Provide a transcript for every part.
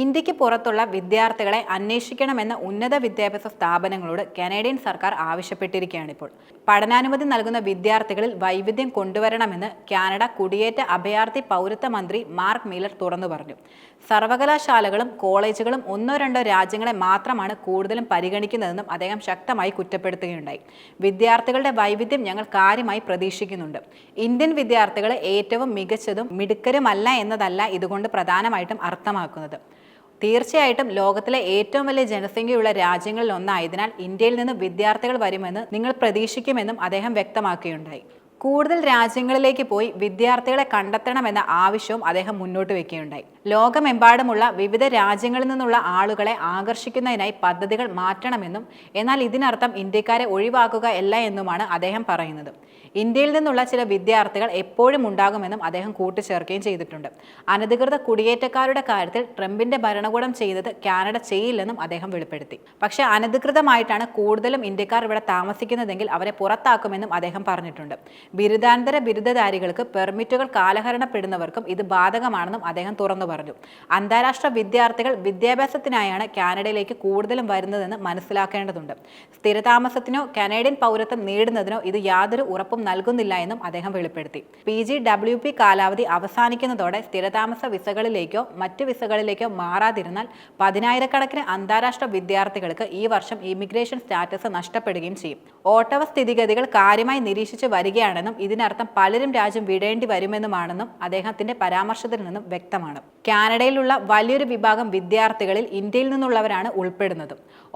ഇന്ത്യയ്ക്ക് പുറത്തുള്ള വിദ്യാർത്ഥികളെ അന്വേഷിക്കണമെന്ന് ഉന്നത വിദ്യാഭ്യാസ സ്ഥാപനങ്ങളോട് കനേഡിയൻ സർക്കാർ ആവശ്യപ്പെട്ടിരിക്കുകയാണ് ഇപ്പോൾ. പഠനാനുമതി നൽകുന്ന വിദ്യാർത്ഥികളിൽ വൈവിധ്യം കൊണ്ടുവരണമെന്ന് കാനഡ കുടിയേറ്റ അഭയാർത്ഥി പൗരത്വ മന്ത്രി മാർക്ക് മീലർ തുറന്നു പറഞ്ഞു. സർവകലാശാലകളും കോളേജുകളും ഒന്നോ രണ്ടോ രാജ്യങ്ങളെ മാത്രമാണ് കൂടുതലും പരിഗണിക്കുന്നതെന്നും അദ്ദേഹം ശക്തമായി കുറ്റപ്പെടുത്തുകയുണ്ടായി. വിദ്യാർത്ഥികളുടെ വൈവിധ്യം ഞങ്ങൾ കാര്യമായി പ്രതീക്ഷിക്കുന്നുണ്ട്. ഇന്ത്യൻ വിദ്യാർത്ഥികളെ ഏറ്റവും മികച്ചതും മിടുക്കരുമല്ല എന്നതല്ല ഇതുകൊണ്ട് പ്രധാനമായിട്ടും അർത്ഥമാക്കുന്നത്. തീർച്ചയായിട്ടും ലോകത്തിലെ ഏറ്റവും വലിയ ജനസംഖ്യയുള്ള രാജ്യങ്ങളിൽ ഒന്നായതിനാൽ ഇന്ത്യയിൽ നിന്ന് വിദ്യാർത്ഥികൾ വരുമെന്ന് നിങ്ങൾ പ്രതീക്ഷിക്കുമെന്നും അദ്ദേഹം വ്യക്തമാക്കുകയുണ്ടായി കൂടുതൽ രാജ്യങ്ങളിലേക്ക് പോയി വിദ്യാർത്ഥികളെ കണ്ടെത്തണമെന്ന ആവശ്യവും അദ്ദേഹം മുന്നോട്ട് വയ്ക്കുകയുണ്ടായി ലോകമെമ്പാടുമുള്ള വിവിധ രാജ്യങ്ങളിൽ നിന്നുള്ള ആളുകളെ ആകർഷിക്കുന്നതിനായി പദ്ധതികൾ മാറ്റണമെന്നും എന്നാൽ ഇതിനർത്ഥം ഇന്ത്യക്കാരെ ഒഴിവാക്കുക അല്ല എന്നുമാണ് അദ്ദേഹം പറയുന്നത്. ഇന്ത്യയിൽ നിന്നുള്ള ചില വിദ്യാർത്ഥികൾ എപ്പോഴും ഉണ്ടാകുമെന്നും അദ്ദേഹം കൂട്ടിച്ചേർക്കുകയും ചെയ്തിട്ടുണ്ട്. അനധികൃത കുടിയേറ്റക്കാരുടെ കാര്യത്തിൽ ട്രംപിന്റെ ഭരണകൂടം ചെയ്തത് കാനഡ ചെയ്യില്ലെന്നും അദ്ദേഹം വെളിപ്പെടുത്തി. പക്ഷേ അനധികൃതമായിട്ടാണ് കൂടുതലും ഇന്ത്യക്കാർ ഇവിടെ താമസിക്കുന്നതെങ്കിൽ അവരെ പുറത്താക്കുമെന്നും അദ്ദേഹം പറഞ്ഞിട്ടുണ്ട്. ബിരുദാനന്തര ബിരുദധാരികൾക്ക് പെർമിറ്റുകൾ കാലഹരണപ്പെടുന്നവർക്കും ഇത് ബാധകമാണെന്നും അദ്ദേഹം തുറന്നു പറഞ്ഞു. അന്താരാഷ്ട്ര വിദ്യാർത്ഥികൾ വിദ്യാഭ്യാസത്തിനായാണ് കാനഡയിലേക്ക് കൂടുതലും വരുന്നതെന്ന് മനസ്സിലാക്കേണ്ടതുണ്ട്. സ്ഥിരതാമസത്തിനോ കനേഡിയൻ പൗരത്വം നേടുന്നതിനോ ഇത് യാതൊരു ഉറപ്പും നൽകുന്നില്ല എന്നും അദ്ദേഹം വെളിപ്പെടുത്തി. പി ജി ഡബ്ല്യു പി കാലാവധി അവസാനിക്കുന്നതോടെ സ്ഥിരതാമസ വിസകളിലേക്കോ മറ്റ് വിസകളിലേക്കോ മാറാതിരുന്നാൽ പതിനായിരക്കണക്കിന് അന്താരാഷ്ട്ര വിദ്യാർത്ഥികൾക്ക് ഈ വർഷം ഇമിഗ്രേഷൻ സ്റ്റാറ്റസ് നഷ്ടപ്പെടുകയും ചെയ്യും. ഓട്ടവ സ്ഥിതിഗതികൾ കാര്യമായി നിരീക്ഷിച്ച് വരികയാണെന്നും ഇതിനർത്ഥം പലരും രാജ്യം വിടേണ്ടി വരുമെന്നുമാണെന്നും അദ്ദേഹത്തിന്റെ പരാമർശത്തിൽ നിന്നും വ്യക്തമാണ്. കാനഡയിലുള്ള വലിയൊരു വിഭാഗം വിദ്യാർത്ഥികളിൽ ഇന്ത്യയിൽ നിന്നുള്ളവരാണ് ഉൾപ്പെടുന്നത്.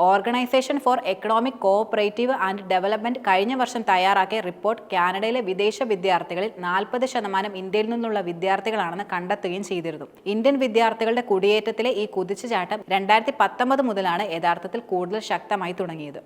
Organisation for economic cooperative and development കഴിഞ്ഞ വർഷം തയ്യാറാക്കിയ റിപ്പോർട്ട് കാനഡയിലെ വിദേശ വിദ്യാർത്ഥികളിൽ നാൽപ്പത് ശതമാനം ഇന്ത്യയിൽ നിന്നുള്ള വിദ്യാർത്ഥികളാണെന്ന് കണ്ടെത്തുകയും ചെയ്തിരുന്നു. ഇന്ത്യൻ വിദ്യാർത്ഥികളുടെ കുടിയേറ്റത്തിലെ ഈ കുതിച്ചുചാട്ടം രണ്ടായിരത്തി പത്തൊമ്പത് മുതലാണ് യഥാർത്ഥത്തിൽ കൂടുതൽ ശക്തമായി തുടങ്ങിയത്.